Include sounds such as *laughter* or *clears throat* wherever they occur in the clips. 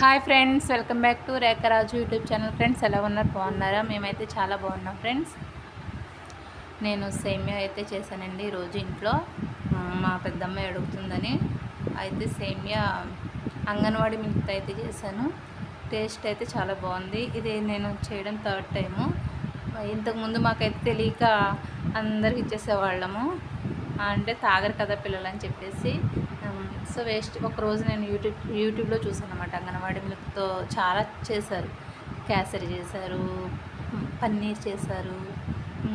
Hi friends welcome back to Rekharaju YouTube channel friends ఎలా ఉన్నారు? బాగున్నారా? మేమైతే చాలా బాగున్నాం ఫ్రెండ్స్ నేను సేమియా అయితే చేశానండి ఈరోజు ఇంట్లో. మా పెద్దమ్మ అడుగుతుందని. అయితే సేమియా అంగన్వాడీ మిల్క్ అయితే చేశాను. టేస్ట్ అయితే చాలా బాగుంది. ఇది నేను చేయడం థర్డ్ టైము ఇంతకుముందు మాకైతే తెలియక అందరికి ఇచ్చేసేవాళ్ళము. అంటే తాగరు కదా పిల్లలు అని చెప్పేసి. So waste. ఒకరోజు నేను యూట్యూబ్ యూట్యూబ్లో చూసాను అనమాట అంగన్వాడీ మిల్క్తో చాలా చేశారు. కేసరి చేశారు పన్నీర్ చేశారు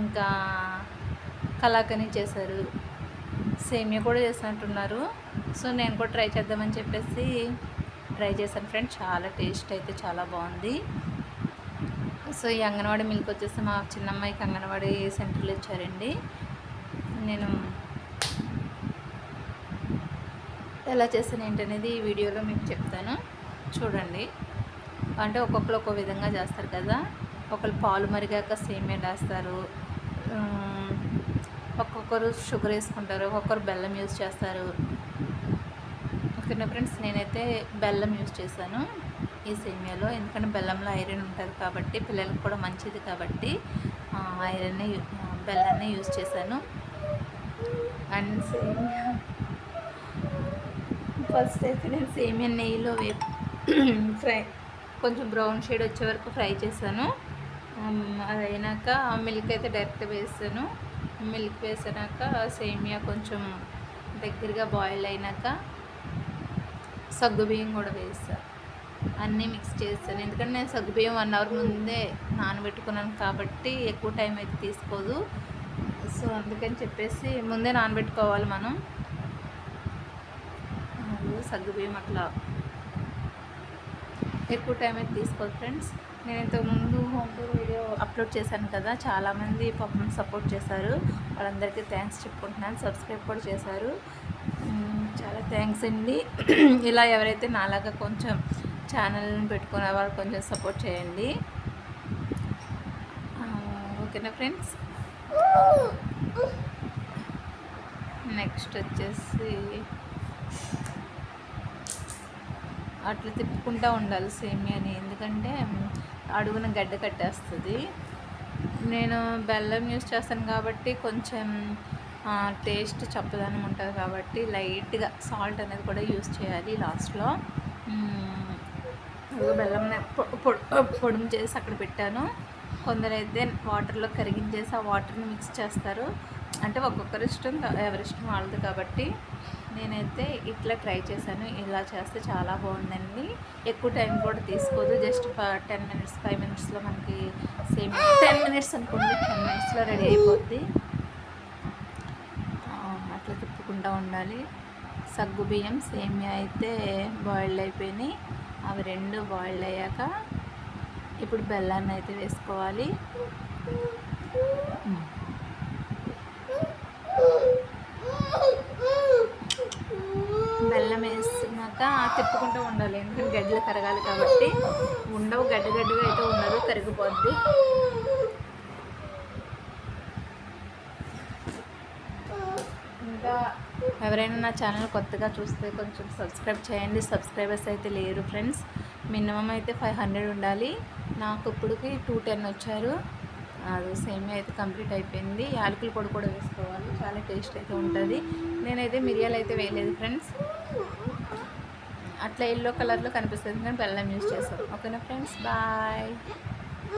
ఇంకా కలాకని చేశారు. సేమియా కూడా చేసినట్టున్నారు. సో నేను కూడా ట్రై చేద్దామని చెప్పేసి ట్రై చేశాను ఫ్రెండ్ చాలా టేస్ట్ అయితే చాలా బాగుంది. సో ఈ అంగన్వాడీ మిల్క్ వచ్చేసి మా చిన్నమ్మాయికి అంగన్వాడీ సెంటర్లో ఇచ్చారండి. నేను ఎలా చేస్తాను ఏంటనేది ఈ వీడియోలో మీకు చెప్తాను. చూడండి. అంటే ఒక్కొక్కరు ఒక్కో విధంగా చేస్తారు కదా. ఒకళ్ళు పాలు మరిగాక సేమియా వేస్తారు. ఒక్కొక్కరు షుగర్ వేసుకుంటారు. ఒక్కొక్కరు బెల్లం యూజ్ చేస్తారు. ఓకేనా ఫ్రెండ్స్? నేనైతే బెల్లం యూజ్ చేశాను ఈ సేమియాలో. ఎందుకంటే బెల్లంలో ఐరన్ ఉంటుంది కాబట్టి పిల్లలకు కూడా మంచిది కాబట్టి ఐరన్ బెల్లాన్ని యూజ్ చేశాను. అండ్ సేమియా ఫస్ట్ అయితే నేను సేమియా నెయ్యిలో వే ఫ్రై కొంచెం బ్రౌన్ షేడ్ వచ్చే వరకు ఫ్రై చేశాను. అది అయినాక మిల్క్ అయితే డైరెక్ట్ వేసాను మిల్క్ వేసాక సేమియా కొంచెం దగ్గరగా బాయిల్ అయినాక సగ్గుబియ్యం కూడా వేస్తాను అన్నీ మిక్స్ చేస్తాను. ఎందుకంటే నేను సగ్గుబియ్యం వన్ అవర్ ముందే నానబెట్టుకున్నాను కాబట్టి ఎక్కువ టైం అయితే తీసుకోదు. సో అందుకని చెప్పేసి ముందే నానబెట్టుకోవాలి మనం. సగ్గుబియ్యం అట్లా ఎక్కువ టైం అయితే తీసుకోదు ఫ్రెండ్స్ నేను ఇంతకుముందు హోమ్ టూర్ వీడియో అప్లోడ్ చేశాను కదా చాలామంది పాపం సపోర్ట్ చేశారు. వాళ్ళందరికీ థ్యాంక్స్ చెప్పుకుంటున్నాను. సబ్స్క్రైబ్ కూడా చేశారు. చాలా థ్యాంక్స్ అండి. *clears throat* ఇలా ఎవరైతే నాలాగా కొంచెం ఛానల్ని పెట్టుకునే వాళ్ళు కొంచెం సపోర్ట్ చేయండి. ఓకేనా ఫ్రెండ్స్ నెక్స్ట్ వచ్చేసి అట్లా తిప్పుకుంటూ ఉండాలి సేమియాని ఎందుకంటే అడుగున గడ్డ కట్టేస్తుంది. నేను బెల్లం యూస్ చేస్తాను కాబట్టి కొంచెం టేస్ట్ చప్పదనం ఉంటుంది కాబట్టి లైట్గా సాల్ట్ అనేది కూడా యూస్ చేయాలి లాస్ట్లో. బెల్లం పొడుము చేసి అక్కడ పెట్టాను. కొందరైతే వాటర్లో కరిగించేసి ఆ వాటర్ని మిక్స్ చేస్తారు. అంటే ఒక్కొక్కరి ఇష్టం ఎవరి ఇష్టం వాళ్ళది కాబట్టి. నేనైతే ఇట్లా ట్రై చేశాను. ఇలా చేస్తే చాలా బాగుందండి. ఎక్కువ టైం కూడా తీసుకోదు. జస్ట్ టెన్ మినిట్స్ ఫైవ్ మినిట్స్లో మనకి సేమ్ టెన్ మినిట్స్ అనుకోండి టెన్ మినిట్స్లో రెడీ అయిపోద్ది. అట్లా తిప్పుకుంటూ ఉండాలి. సగ్గు బియ్యం సేమియా అయితే బాయిల్డ్ అయిపోయినాయి. అవి రెండు బాయిల్డ్ అయ్యాక ఇప్పుడు బెల్లాన్ని అయితే వేసుకోవాలి బెల్లం వేసినాక తిప్పుకుంటూ ఉండాలి. ఎందుకంటే గడ్డలు కరగాలి కాబట్టి ఉండవు. గడ్డ గడ్డగా అయితే ఉండదు. కరిగిపోద్ది. ఇంకా ఎవరైనా నా ఛానల్ కొత్తగా చూస్తే కొంచెం సబ్స్క్రైబ్ చేయండి. సబ్స్క్రైబర్స్ అయితే లేరు ఫ్రెండ్స్. మినిమం అయితే ఫైవ్ హండ్రెడ్ ఉండాలి. నాకు ఇప్పటికి టూ టెన్ వచ్చారు. అది సేమియా అయితే కంప్లీట్ అయిపోయింది. యాలకుల పొడి కూడా వేసుకోవాలి. చాలా టేస్ట్ అయితే ఉంటుంది. నేనైతే మిరియాలు అయితే వేయలేదు ఫ్రెండ్స్. అట్లా ఎల్లో కలర్లో కనిపిస్తుంది. కానీ బెల్లం యూస్ చేస్తాం ఓకేనా ఫ్రెండ్స్ బాయ్